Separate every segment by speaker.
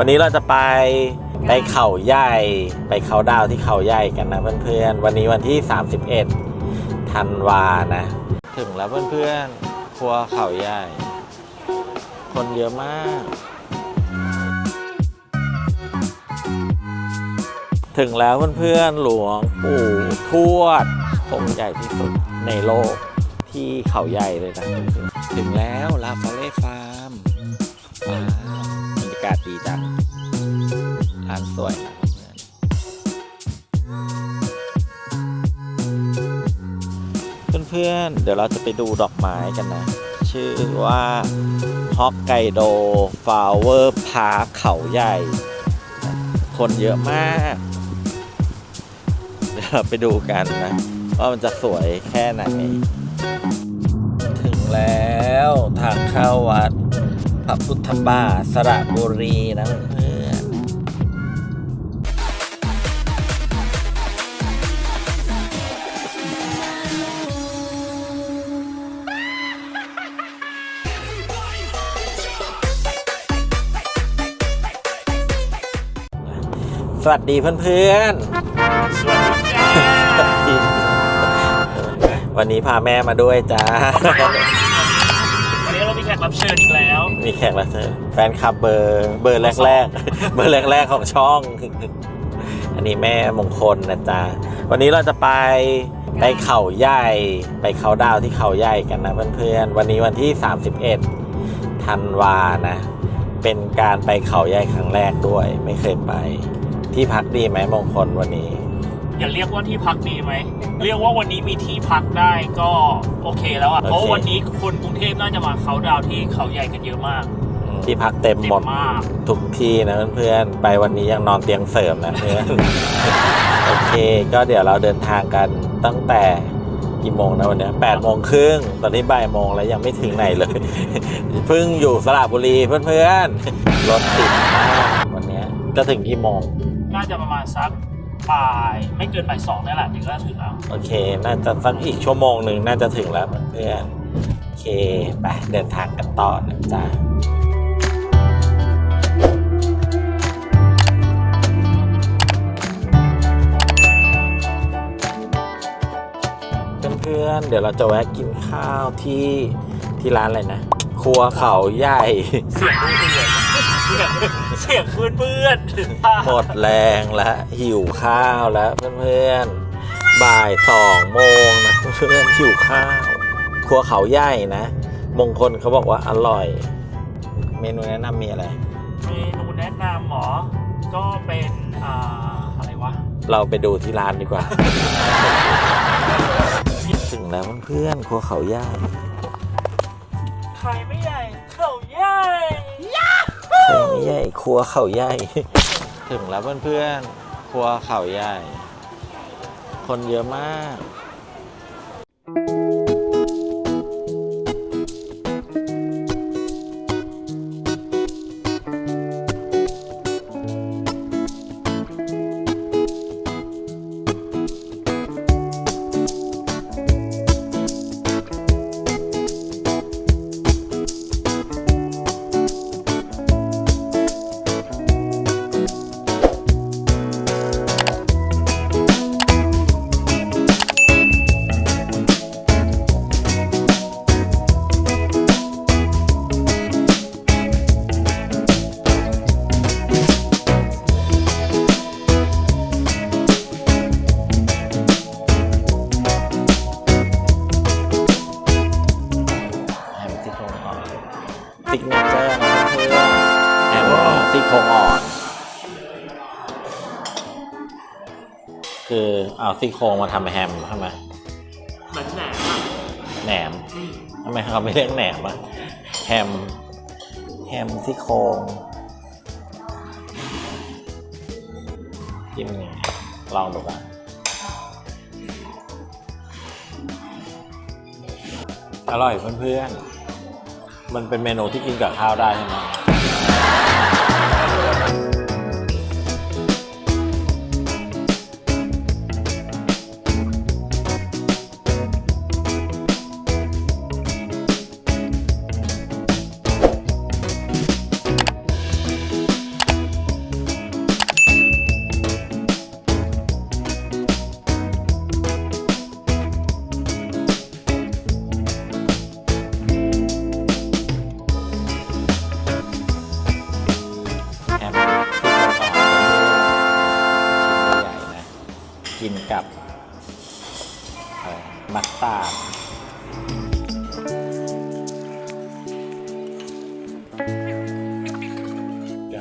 Speaker 1: วันนี้เราจะไปไปเขาใหญ่ไปเขาดาวที่เขาใหญ่กันนะเพื่อนๆ วันนี้วันที่ 31ธันวานะ ถึงแล้วเพื่อนๆ ครัวเขาใหญ่ คนเยอะมาก ถึงแล้วเพื่อนๆ หลวงปู่ทวดองค์ใหญ่ที่สุดในโลกที่เขาใหญ่เลยนะ ถึงแล้วลาฟาเล่ฟาาศดีจังร้านสวยนะเพื่อนๆ เดี๋ยวเราจะไปดูดอกไม้กันนะ ชื่อว่าฮอกไกโดฟลาวเวอร์พาร์คเขาใหญ่ คนเยอะมาก เดี๋ยวเราไปดูกันนะ ว่ามันจะสวยแค่ไหน ถึงแล้วทางเข้าวัด พระพุทธบาทสระบุรีนะเพื่อนสวัสดีเพื่อนๆ
Speaker 2: สวัสดีจ้า
Speaker 1: วันนี้พาแม่มาด้วยจ้า
Speaker 2: รับเชิญอีกแล้ว
Speaker 1: มีแขกรับเชิญแฟนคลับเบอร์เบอร์แรกๆ เบอร์แรกๆของช่อง อันนี้แม่มงคลนะจ๊ะวันนี้เราจะไปไปเขาใหญ่ ไปเขาดาวที่เขาใหญ่กันนะเพื่อนๆ วันนี้วันที่ 31ธันวานะ เป็นการไปเขาใหญ่ครั้งแรกด้วย ไม่เคยไป ที่พักดีไหมมงคลวันนี้
Speaker 2: อย่าเรียกว่าที่พักดีไหม เรียกว่าวันนี้มีที่พักได้ก็โอเคแล้วอะ
Speaker 1: โอเค
Speaker 2: เพราะวันนี้คนกรุงเทพน่าจะมาเขาน์ดาวน์ที่เขาใหญ่กันเยอะมาก
Speaker 1: ที่พักเต็ม
Speaker 2: เต็
Speaker 1: หม
Speaker 2: ม
Speaker 1: ด
Speaker 2: มาก
Speaker 1: ทุกที่นะเพื่อนๆไปวันนี้ยังนอนเตียงเสริมนะเพื่อน โอเค ก็เดี๋ยวเราเดินทางกันตั้งแต่กี่โมงนะวันเนี้แปดโมงครึ่งตอนนี้บ่ายโมงแล้วยังไม่ถึงไหนเลย เพิ่งอยู่สระบุรีเพื่อนๆรถติดมากวันเนี้ยจะถึงกี่โมง
Speaker 2: น่าจะประมาณสัก บ่ายไม่เกินบ่ายสองนี่แหละถึงก็ถึงแล้ว
Speaker 1: โอเค น่าจะสักอีกชั่วโมงหนึ่งน่าจะถึงแล้วเพื่อนๆโอเค ไปเดินทางกันต่อนะจ๊ะเพื่อนๆเดี๋ยวเราจะแวะกินข้าวที่ที่ร้านอะไรนะ ครัวเขาใหญ่
Speaker 2: เสียงเพื่อน เสียงเสียงเพื่อนเพื่อน
Speaker 1: หมดแรงแล้วหิวข้าวแล้วเพื่อนๆ บ่ายสองโมงนะเพื่อนๆหิวข้าว ครัวเขาใหญ่นะ มงคลเขาบอกว่าอร่อย เมนูแนะนำมีอะไร
Speaker 2: เมนูแนะนำหมอ ก็เป็นอ่าอะไรวะ
Speaker 1: เราไปดูที่ร้านดีกว่า ถึงแล้วเพื่อนๆครัวเขาใหญ่
Speaker 2: ใครไม่ใหญ่เขาใหญ่
Speaker 1: ใช่ไม่ใหญ่ครัวเขาใหญ่ ถึงแล้วเพื่อนๆครัวเขาใหญ่ คนเยอะมาก เอาซี่โครงมาทำเป็นแฮมใช่ไหม
Speaker 2: เหมือนแหนมอะ
Speaker 1: แหนม
Speaker 2: อืม
Speaker 1: ทำไมเขาไม่เรียกแหนมอะแฮม แฮมซี่โครงจิ้มนี่ลองดูกันอร่อยเพื่อนๆ มันเป็นเมนูที่กินกับข้าวได้ใช่ไหมมั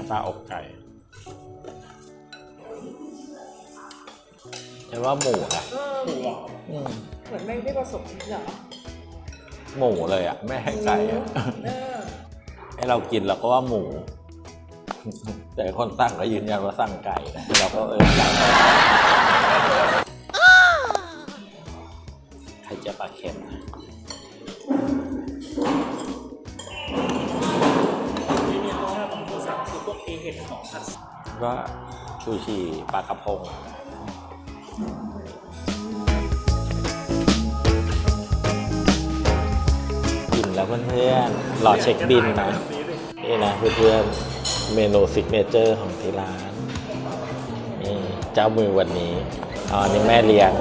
Speaker 1: ปลาอกไก่ใช่ว่าหมูนะ
Speaker 2: หมูอะ
Speaker 1: อืม
Speaker 3: เหมือนไม่ได้ผสมเหรอ
Speaker 1: หมูเลยอะไม่ให้ไก่อะ
Speaker 3: เออ
Speaker 1: ให้เรากินเราก็ว่าหมู แต่คนสั่งก็ยืนยันว่าสั่งไก่นะเราก็เออไก่ใครจะปลาเค็มนะ
Speaker 2: สั่งคือพวกเอเห็ดหอมผัด
Speaker 1: ก็ชูชีปลากระพงกินแล้วเพื่อนๆรอเช็คบินนะนี่นะเพื่อนๆเมนูซิกเนเจอร์ของที่ร้านนี่เจ้ามือวันนี้อ๋อนี่แม่เลี้ยง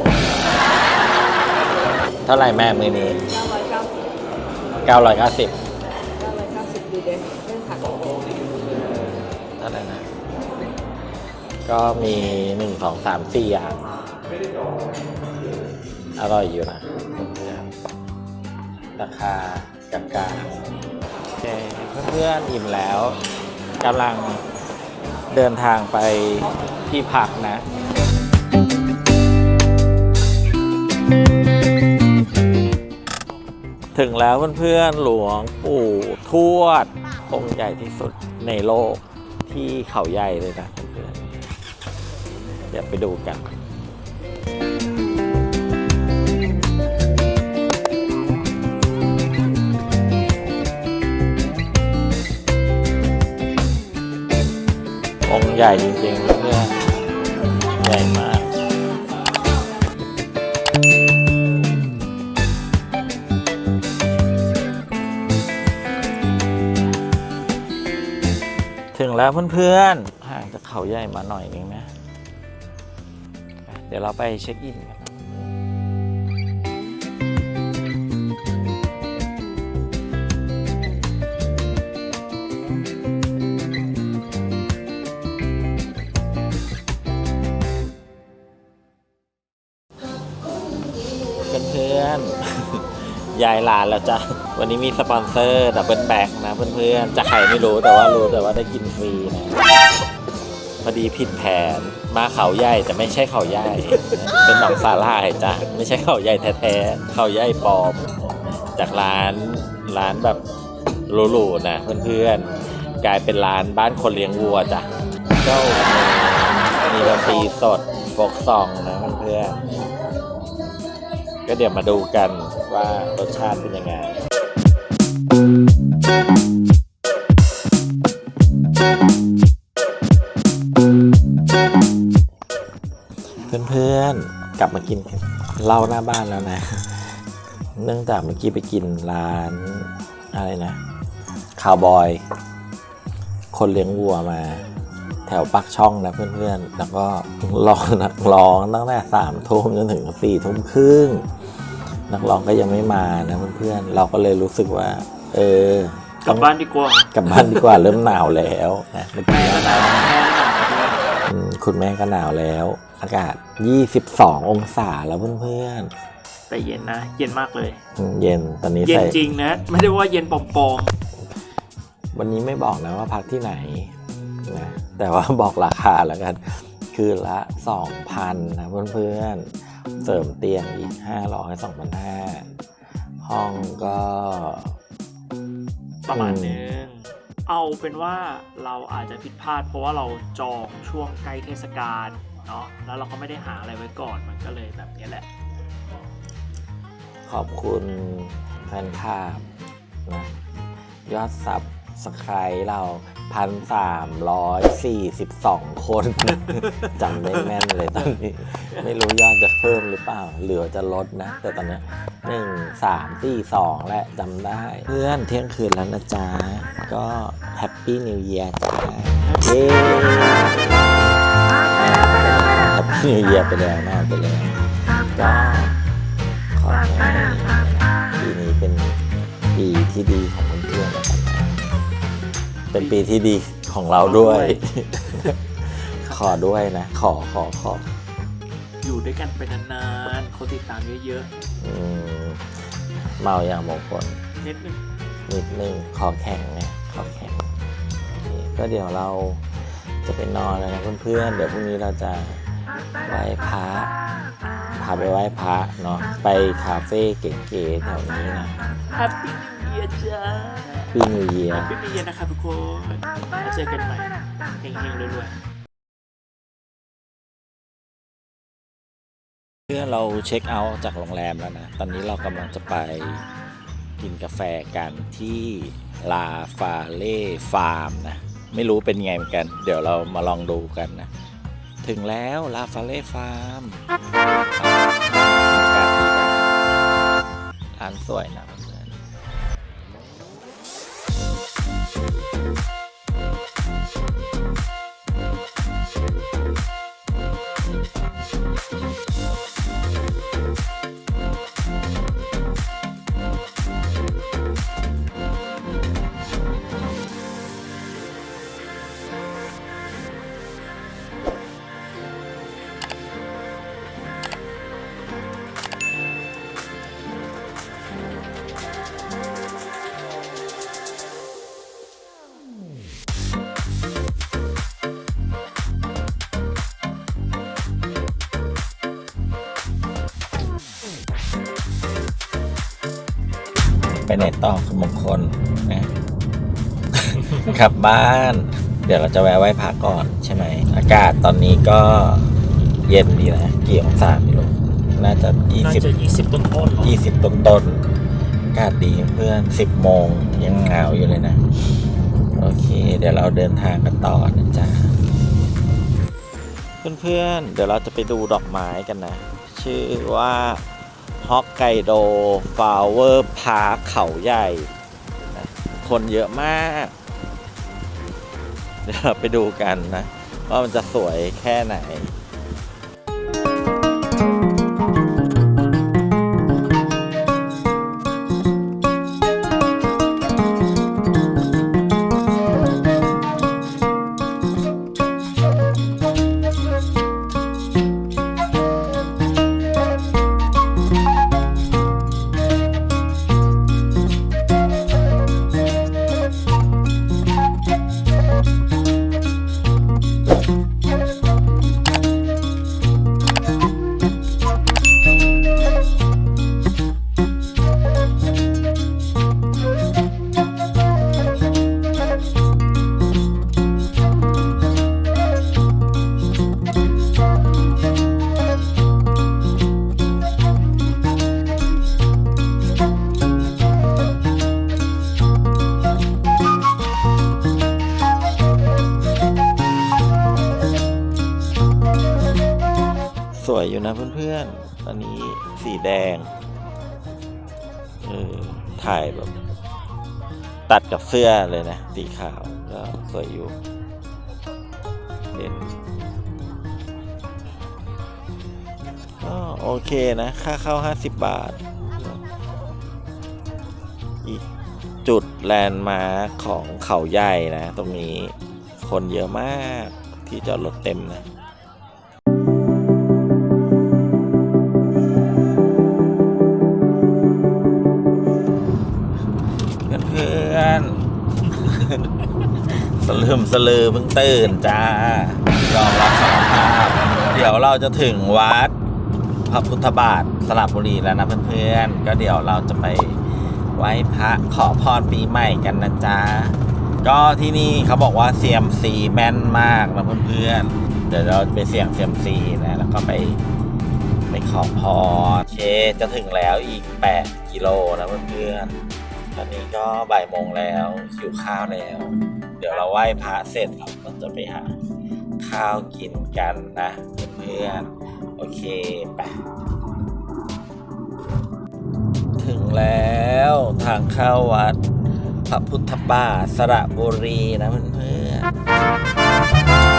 Speaker 1: เท่าไหร่แม่มือนี้
Speaker 3: เก้าร้อยเก้าสิบ
Speaker 1: 990
Speaker 3: ก็
Speaker 1: มีหนึ่งสองสามสี่อย่าง อร่อยอยู่นะ ราคากลางๆโอเคเพื่อนๆอิ่มแล้วกำลังเดินทางไปที่พักนะถึงแล้วเพื่อนๆหลวงปู่ทวดองค์ใหญ่ที่สุดในโลกที่เขาใหญ่เลยนะ ดี๋ยวไปดูกันองค์ใหญ่จริงๆเพื่อนใหญ่มากถึงแล้วเพื่อนๆห่างจากเขาใหญ่มาหน่อยนึงนะ เดี๋ยวเราไปเช็คอินกันนะเพื่อนๆ ยายหลานแล้วจ้ะ วันนี้มีสปอนเซอร์ดับเบิลแบ็กนะเพื่อนๆ จะใครไม่รู้แต่ว่ารู้แต่ว่าได้กินฟรีนะ พอดีผิดแผนมาเขาใหญ่แต่ไม่ใช่เขาใหญ่ เป็นหนองสาลายจ้ะไม่ใช่เขาใหญ่แท้ๆเขาใหญ่ปลอม จากร้านร้านแบบหรูๆนะเพื่อนๆกลายเป็นร้านบ้านคนเลี้ยงวัวจ้ะก็มีดนตรีสดฟกซองนะเพื่อนๆก็เดี๋ยวมาดูกันว่ารสชาติเป็นยังไง พื่อนๆ กลับมากินเหล้าหน้าบ้านแล้วนะ เนื่องจากเมื่อกี้ไปกินร้านอะไรนะคาวบอย คนเลี้ยงวัวมา แถวปักช่องนะเพื่อนๆ แล้วก็รอนักร้องตั้งแต่สามทุ่มจนถึงสี่ทุ่มครึ่งนักร้องก็ยังไม่มานะเพื่อนๆ เราก็เลยรู้สึกว่า เออ
Speaker 2: กลับบ้านดีกว่าก
Speaker 1: ลับบ้านดีกว่าเริ่มหนาวแล้วนะเมื่อกี้
Speaker 2: แม่
Speaker 1: หนาว
Speaker 2: หนาวแม่หนาวด้วย
Speaker 1: อืมคุณแม่ก็หนาวแล้ว อากาศ 22 องศาแล้วเพื่อน
Speaker 2: แต่เย็นนะ เย็นมากเลย
Speaker 1: ๆอืมเย็นตอนนี้
Speaker 2: เย็น
Speaker 1: ใส่
Speaker 2: จริงนะ ไม่ได้ว่าเย็นปลอม
Speaker 1: วันนี้ไม่บอกนะว่าพักที่ไหนนะแต่ว่าบอกราคาแล้วกัน คือละ 2,000 นะเพื่อนๆ เสริมเตียงอีก 500 2,500 ห้องก็
Speaker 2: ๆประมาณนึงเอาเป็นว่าเราอาจจะผิดพลาดเพราะว่าเราจองช่วงใกล้เทศกาล เนาะแล้วเราก็ไม่ได้หาอะไรไว้ก่อนมันก็เลยแบบนี้แหละ
Speaker 1: ขอบคุณแฟนคลับนะยอดซับสไครเราพันสามร้อยสี่สิบสองคนจำได้แม่นเลยตอนนี้ ไม่รู้ยอดจะเพิ่มหรือเปล่า เหรือจะลดนะ แต่ตอนนี้หนึ่งสามสี่สองและจำได้ เพื่อนเที่ยงคืนแล้วนะจ๊ะ ก็แฮปปี้นิวเยียร์จ้าเย้ เยียร์ไปแล้วนะไปแล้วก็ขอให้ปีนี้เป็นปีที่ดีของเพื่อนๆนะครับเป็นปีที่ดีของเราด้วย ขอด้วยนะ ขอขอขอ
Speaker 2: อยู่ด้วยกันไปนานๆคนติดตามเยอะ
Speaker 1: อืมเมาอย่างมงคล
Speaker 2: ๆนิดนึง
Speaker 1: นิดนึงคอแข็งไงคอแข็งโอเคก็เดี๋ยวเราจะไปนอนแล้วนะเพื่อนๆเดี๋ยวพรุ่งนี้เราจะ ไหว้พระพาไปไหว้พระเนาะไปคาเฟ่เก๋ๆแถวนี้นะ
Speaker 2: แฮปปี้นิวเยียร์จ้า
Speaker 1: ปีนิวเยีย
Speaker 2: แฮปปี้นิวเยียร์นะครับทุกคนแล้วเจอกันใหม่เฮงๆรวยๆ
Speaker 1: เพื่อนเราเช็คเอาท์จากโรงแรมแล้วนะ ตอนนี้เรากำลังจะไปกินกาแฟกันที่ลาฟาเล่ฟาร์มนะ ไม่รู้เป็นไงเหมือนกัน เดี๋ยวเรามาลองดูกันนะ ถึงแล้วลาฟาเล่ฟาร์มอากาศดีจังร้านสวยนะเพื่อนไไหนต่อคุณมงคลนะกลับบ้าน เดี๋ยวเราจะแวะไหว้พระก่อนใช่ไหม อากาศตอนนี้ก็เย็นดีนะกี่องศาไม่รู้น่าจะยี่
Speaker 2: น่า
Speaker 1: สิบ
Speaker 2: จะยี่สิบต้นๆเนอะ
Speaker 1: ยี่สิบต้นต้นๆอากาศดีเพื่อนสิบโมงยังหนาวอยู่เลยนะ โอเค เดี๋ยวเราเดินทางกันต่อนะจ๊ะ เพื่อนๆ เดี๋ยวเราจะไปดูดอกไม้กันนะ ชื่อว่า ฮอกไกโดฟลาวเวอร์พาร์คเขาใหญ่ คนเยอะมาก เดี๋ยวเราไปดูกันนะ ว่ามันจะสวยแค่ไหน ตัดกับเสื้อเลยนะ สีขาวก็สวยอยู่เด่นก็โอเคนะ ค่าเข้า 50 บาท อีกจุดแลนด์มาร์คของเขาใหญ่นะ ตรงนี้คนเยอะมากที่จอดรถเต็มนะ สลือเพิ่งตื่นจ้ายอมรับสารภาพ เดี๋ยวเราจะถึงวัดพระพุทธบาทสระบุรีแล้วนะเพื่อนๆ ก็เดี๋ยวเราจะไปไหว้พระขอพรปีใหม่กันนะจ๊ะ ก็ที่นี่เขาบอกว่าเซียมซีแม่นมากนะเพื่อนๆ เดี๋ยวเราไปเสี่ยงเซียมซีนะ แล้วก็ไปไปขอพรเคจะถึงแล้วอีก 8 กิโลนะเพื่อนๆ ตอนนี้ก็บ่ายโมงแล้วหิวข้าวแล้ว เดี๋ยวเราไหว้พระเสร็จเราก็จะไปหาข้าวกินกันนะเพื่อนๆโอเคไปถึงแล้วทางเข้าวัดพระพุทธบาทสระบุรีนะเพื่อนๆ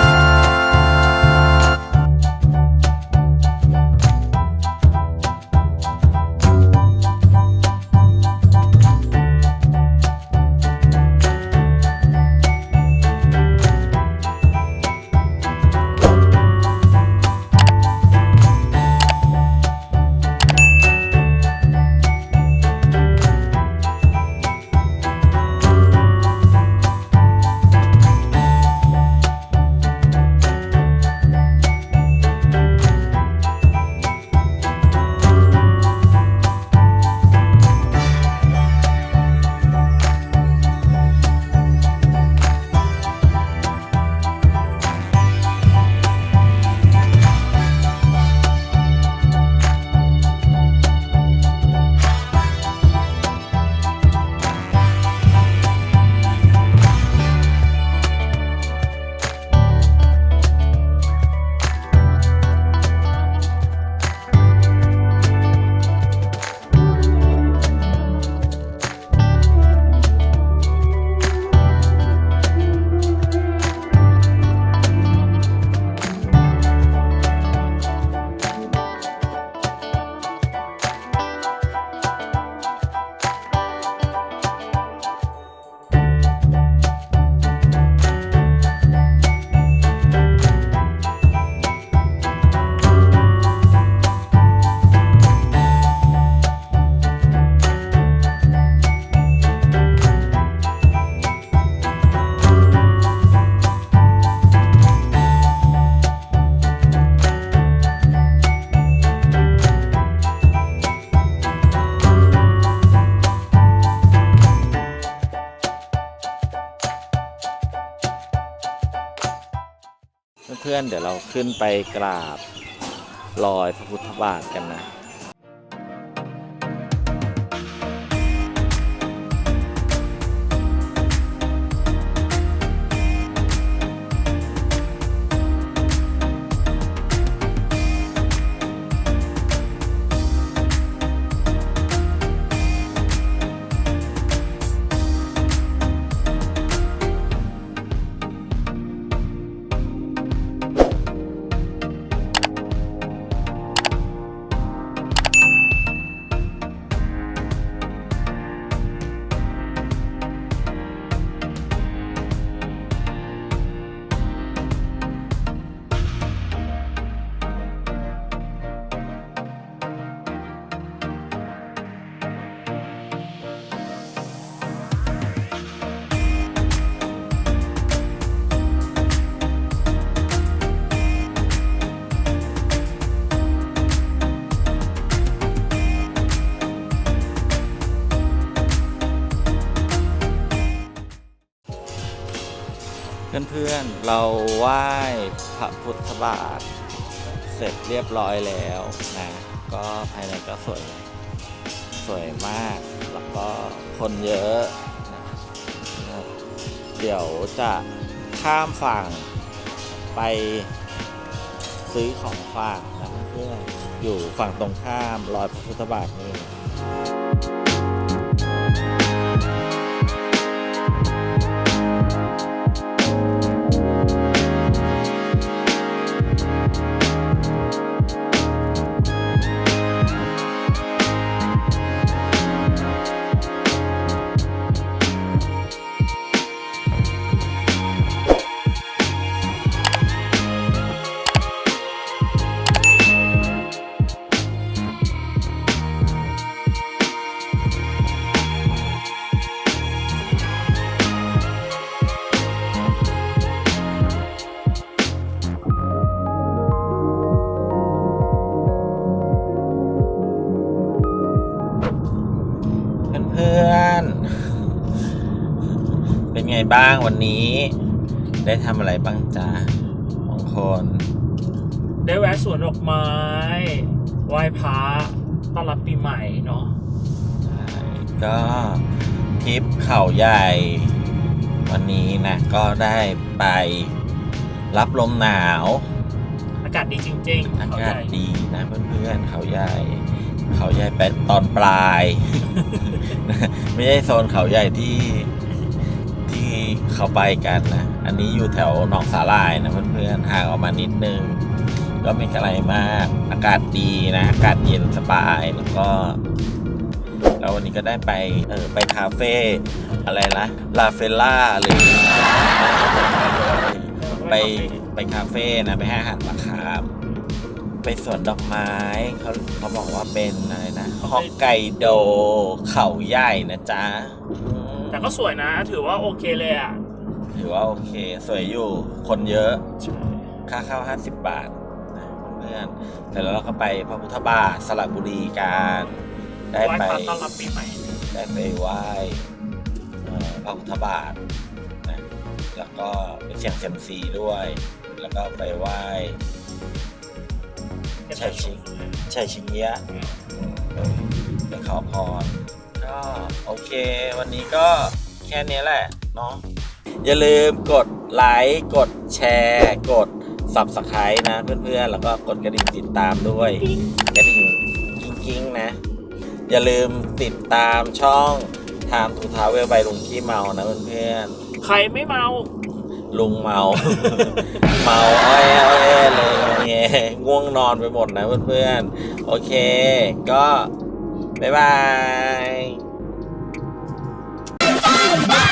Speaker 1: เดี๋ยวเราขึ้นไปกราบรอยพระพุทธบาทกันนะ เราไหว้พระพุทธบาท เสร็จเรียบร้อยแล้วนะ ก็ภายในก็สวย สวยมาก แล้วก็คนเยอะนะเดี๋ยวจะข้ามฝั่งไปซื้อของฝากนะเพื่ออยู่ฝั่งตรงข้ามรอยพระพุทธบาทนี่ วันนี้ ได้ทำอะไรบ้างจ๊ะมงคล
Speaker 2: ได้แวะสวนดอกไม้ ไหว้พระต้อนรับปีใหม่เนาะ
Speaker 1: ก็ทริปเขาใหญ่ วันนี้นะ ก็ได้ไปรับลมหนาว
Speaker 2: อากาศดีจริงๆ
Speaker 1: อา
Speaker 2: เขา
Speaker 1: กา
Speaker 2: ให
Speaker 1: ศ
Speaker 2: ญ่
Speaker 1: ดีนะเพื่อนๆเขาใหญ่ เขาใหญ่เป็นตอนปลาย ไม่ใช่โซนเขาใหญ่ที่ที่ เขาไปกันนะ อันนี้อยู่แถวหนองสาลายนะเพื่อนๆห่างออกมานิดนึง ก็ไม่ไกลมาก อากาศดีนะ อากาศเย็นสบายแล้วก็แล้ววันนี้ก็ได้ไปเออไปคาเฟ่อะไรนะลาเฟล่าหรือไปไปคาเฟ่นะไปให้อาหารปลาคาร์ฟไปสวนดอกไม้เขาเขาบอกว่าเป็นอะไรนะฮอกไกโดเขาใหญ่นะจ๊ะ
Speaker 2: แต่ก็สวยนะ ถือว่าโอเคเลยอะ
Speaker 1: ถือว่าโอเค สวยอยู่ คนเยอะค่าเข้า50บาทนะเพื่อนๆแต่แล้วเราก็ไปพระพุทธบาทสระบุรีกันได้
Speaker 2: ไหว้
Speaker 1: ไป
Speaker 2: พระต้อนรับปีใหม่
Speaker 1: ได้ไปไหว้เอ่อพระพุทธบาทนะแล้วก็ไปเสี่ยงเซยมซีด้วย แล้วก็ไปไหว้ชัยชิงชัยชิงเยะอืมไปขอพร ก็โอเค วันนี้ก็แค่นี้แหละเนาะอย่าลืมกดไลค์กดแชร์ กด Subscribe นะเพื่อนๆ แล้วก็กดกระดิ่งติดตามด้วยกระดิ่งกิ้งๆนะ อย่าลืมติดตามช่อง Time to Travel ไปลุงขี้เมานะเพื่อน
Speaker 2: ใครไม่เมา
Speaker 1: ๆ ลุงเมา เมาอ้อยอ้อยเลยเงี้ยง่วงนอนไปหมดนะเพื่อนๆ โอเค ก็ บ๊ายบาย Bye.